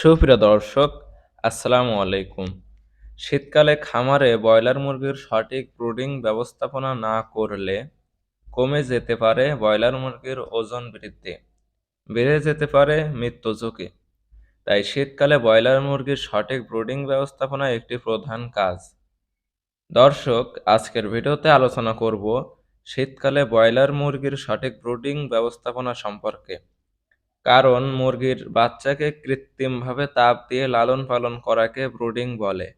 সুপ্রিয় দর্শক, আসসালামু আলাইকুম। শীতকালে খামারে ব্রয়লার মুরগির সঠিক ব্রুডিং ব্যবস্থাপনা না করলে কমে যেতে পারে ব্রয়লার মুরগির ওজন বৃদ্ধি। বেড়ে যেতে পারে মৃত্যু ঝুঁকি। তাই শীতকালে ব্রয়লার মুরগির সঠিক ব্রুডিং ব্যবস্থাপনা একটি প্রধান কাজ। দর্শক, আজকের ভিডিওতে আলোচনা করব শীতকালে ব্রয়লার মুরগির সঠিক ব্রুডিং ব্যবস্থাপনা সম্পর্কে। কারণ মুরগির বাচ্চাকে কৃত্রিমভাবে তাপ দিয়ে লালন পালন করাকে ব্রুডিং বলে।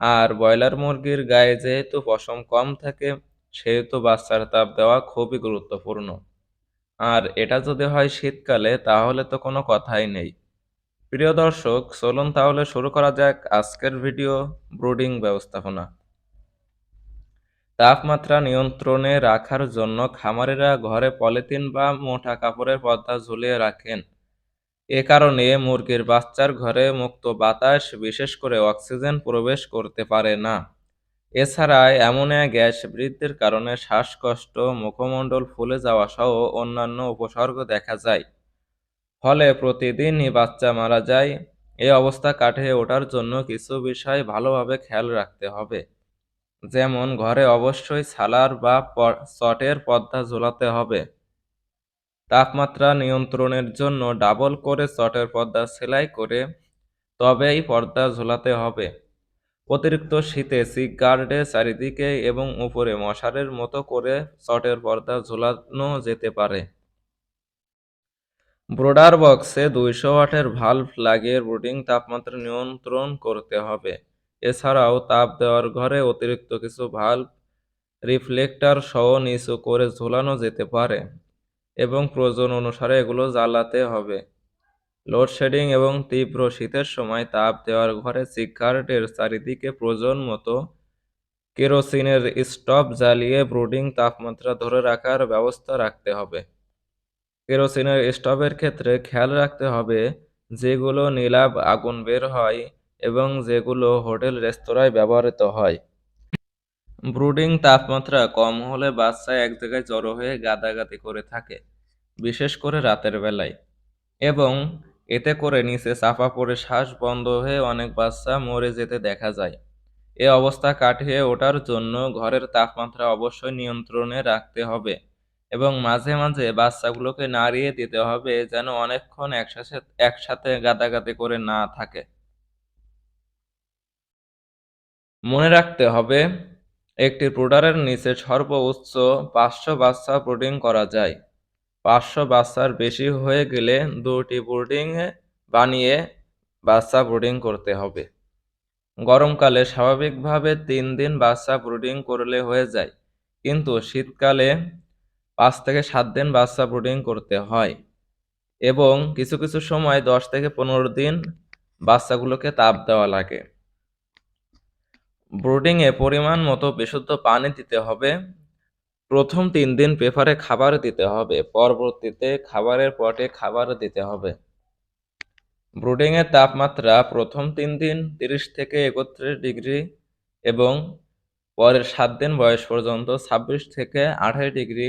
আর ব্রয়লার মুরগির গায়ে যেহেতু পশম কম থাকে, সেহেতু বাচ্চার তাপ দেওয়া খুবই গুরুত্বপূর্ণ। আর এটা যদি হয় শীতকালে, তাহলে তো কোনো কথাই নেই। প্রিয় দর্শক, চলুন তাহলে শুরু করা যাক আজকের ভিডিও ব্রুডিং ব্যবস্থাপনা। তাপমাত্রা নিয়ন্ত্রণে রাখার জন্য খামারিরা ঘরে পলিথিন বা মোটা কাপড়ের পর্দা ঝুলিয়ে রাখেন। এ কারণে মুরগির বাচ্চার ঘরে মুক্ত বাতাস, বিশেষ করে অক্সিজেন প্রবেশ করতে পারে না। এছাড়া অ্যামোনিয়া গ্যাস বৃদ্ধির কারণে শ্বাসকষ্ট, মুখমণ্ডল ফুলে যাওয়া সহ অন্যান্য উপসর্গ দেখা যায়। ফলে প্রতিদিনই বাচ্চা মারা যায়। এই অবস্থা কাটিয়ে ওঠার জন্য কিছু বিষয় ভালোভাবে খেয়াল রাখতে হবে। যেমন ঘরে অবশ্যই সালার বা চটের পর্দা ঝোলাতে হবে। তাপমাত্রা নিয়ন্ত্রণের জন্য ডাবল করে চটের পর্দা সেলাই করে তবেই পর্দা ঝোলাতে হবে। অতিরিক্ত শীতে সিক গার্ডে চারিদিকে এবং উপরে মশারের মতো করে চটের পর্দা ঝোলানো যেতে পারে। ব্রোডার বক্সে দুইশো ওয়াটের ভাল্ব লাগিয়ে ব্রুডিং তাপমাত্রা নিয়ন্ত্রণ করতে হবে। এছাড়াও তাপ দেওয়ার ঘরে অতিরিক্ত কিছু ভাল্ব রিফ্লেক্টর সহ নিচু করে ঝোলানো যেতে পারে এবং প্রয়োজন অনুসারে এগুলো জ্বালাতে হবে। লোডশেডিং এবং তীব্র শীতের সময় তাপ দেওয়ার ঘরে সিগারেটের চারিদিকে প্রয়োজন মতো কেরোসিনের স্টপ জ্বালিয়ে ব্রুডিং তাপমাত্রা ধরে রাখার ব্যবস্থা রাখতে হবে। কেরোসিনের স্টপের ক্ষেত্রে খেয়াল রাখতে হবে যেগুলো নীলাভ আগুন বের হয় এবং যেগুলো হোটেল, রেস্তোরাঁয় ব্যবহৃত হয়। ব্রুডিং তাপমাত্রা কম হলে বাচ্চা এক জায়গায় জড়ো হয়ে গাদাগাদি করে থাকে, বিশেষ করে রাতের বেলায়। এবং এতে করে নিচে চাপা পড়ে শ্বাস বন্ধ হয়ে অনেক বাচ্চা মরে যেতে দেখা যায়। এ অবস্থা কাটিয়ে ওঠার জন্য ঘরের তাপমাত্রা অবশ্যই নিয়ন্ত্রণে রাখতে হবে এবং মাঝে মাঝে বাচ্চাগুলোকে নাড়িয়ে দিতে হবে যেন অনেকক্ষণ একসাথে একসাথে গাদাগাদি করে না থাকে। মনে রাখতে হবে, একটি ব্রুডারের নিচে সর্বোচ্চ পাঁচশো বাচ্চা ব্রুডিং করা যায়। পাঁচশো বাচ্চার বেশি হয়ে গেলে দুটি ব্রুডিং বানিয়ে বাচ্চা ব্রুডিং করতে হবে। গরমকালে স্বাভাবিকভাবে তিন দিন বাচ্চা ব্রুডিং করলে হয়ে যায়, কিন্তু শীতকালে পাঁচ থেকে সাত দিন বাচ্চা ব্রুডিং করতে হয় এবং কিছু কিছু সময় দশ থেকে পনেরো দিন বাচ্চাগুলোকে তাপ দেওয়া লাগে। ব্রুডিংয়ে পরিমাণ মতো বিশুদ্ধ পানি দিতে হবে। প্রথম তিন দিন পেপারে খাবার দিতে হবে। পরবর্তীতে খাবারের পটে খাবার দিতে হবে। ব্রুডিংয়ের তাপমাত্রা প্রথম তিন দিন তিরিশ থেকে একত্রিশ ডিগ্রি এবং পরের সাত দিন বয়স পর্যন্ত ছাব্বিশ থেকে আঠাশ ডিগ্রি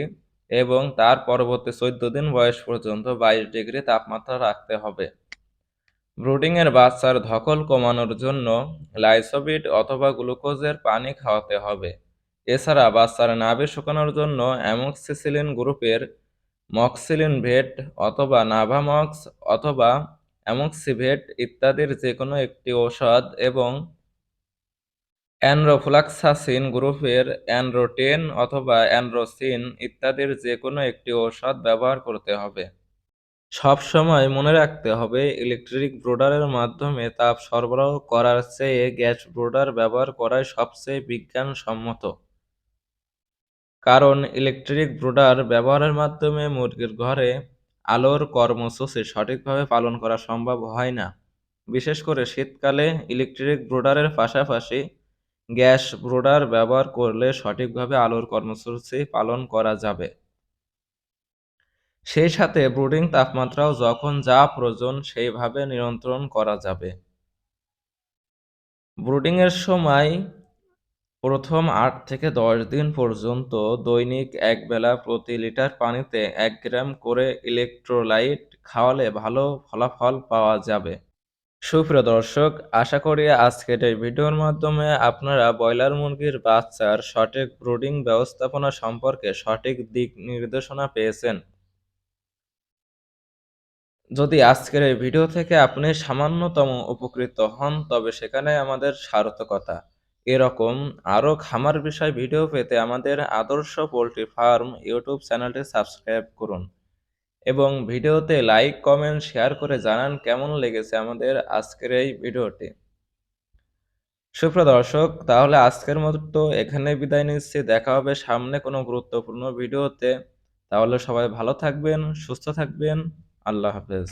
এবং তার পরবর্তী চোদ্দ দিন বয়স পর্যন্ত বাইশ ডিগ্রি তাপমাত্রা রাখতে হবে। ব্রুডিংয়ের বাচ্চার ধকল কমানোর জন্য লাইসোবিট অথবা গ্লুকোজের পানি খাওয়াতে হবে। এছাড়া বাচ্চার নাভি শুকানোর জন্য অ্যামক্সিসিলিন গ্রুপের মক্সিলিন ভেট অথবা নাভামক্স অথবা অ্যামক্সিভেট ইত্যাদির যে কোনো একটি ঔষধ এবং অ্যানরোফ্লাক্সাসিন গ্রুপের অ্যানরোটেন অথবা অ্যানরোসিন ইত্যাদির যে কোনো একটি ঔষধ ব্যবহার করতে হবে। সবসময় মনে রাখতে হবে ইলেকট্রিক ব্রোডারের মাধ্যমে তাপ সরবরাহ করার চেয়ে গ্যাস ব্রোডার ব্যবহার করাই সবচেয়ে বিজ্ঞানসম্মত। কারণ ইলেকট্রিক ব্রোডার ব্যবহারের মাধ্যমে মুরগির ঘরে আলোর কর্মসূচি সঠিকভাবে পালন করা সম্ভব হয় না। বিশেষ করে শীতকালে ইলেকট্রিক ব্রোডারের পাশাপাশি গ্যাস ব্রোডার ব্যবহার করলে সঠিকভাবে আলোর কর্মসূচি পালন করা যাবে। সেই সাথে ব্রুডিং তাপমাত্রাও যখন যা প্রয়োজন সেইভাবে নিয়ন্ত্রণ করা যাবে। ব্রুডিংয়ের সময় প্রথম আট থেকে দশ দিন পর্যন্ত দৈনিক এক বেলা প্রতি লিটার পানিতে এক গ্রাম করে ইলেকট্রোলাইট খাওয়ালে ভালো ফলাফল পাওয়া যাবে। সুপ্রিয় দর্শক, আশা করি আজকের এই ভিডিওর মাধ্যমে আপনারা ব্রয়লার মুরগির বাচ্চার সঠিক ব্রুডিং ব্যবস্থাপনা সম্পর্কে সঠিক দিক নির্দেশনা পেয়েছেন। যদি আজকের এই ভিডিও থেকে আপনি সামান্যতম উপকৃত হন, তবে সেখানে আমাদের সার্থকতা। এরকম আরও খামার বিষয় ভিডিও পেতে আমাদের আদর্শ পোলট্রি ফার্ম ইউটিউব চ্যানেলটি সাবস্ক্রাইব করুন এবং ভিডিওতে লাইক, কমেন্ট, শেয়ার করে জানান কেমন লেগেছে আমাদের আজকের এই ভিডিওটি। সুপ্রিয় দর্শক তাহলে আজকের মতো এখানে বিদায় নিচ্ছি। দেখা হবে সামনে কোনো গুরুত্বপূর্ণ ভিডিওতে। তাহলে সবাই ভালো থাকবেন, সুস্থ থাকবেন। আল্লাহ হাফেজ।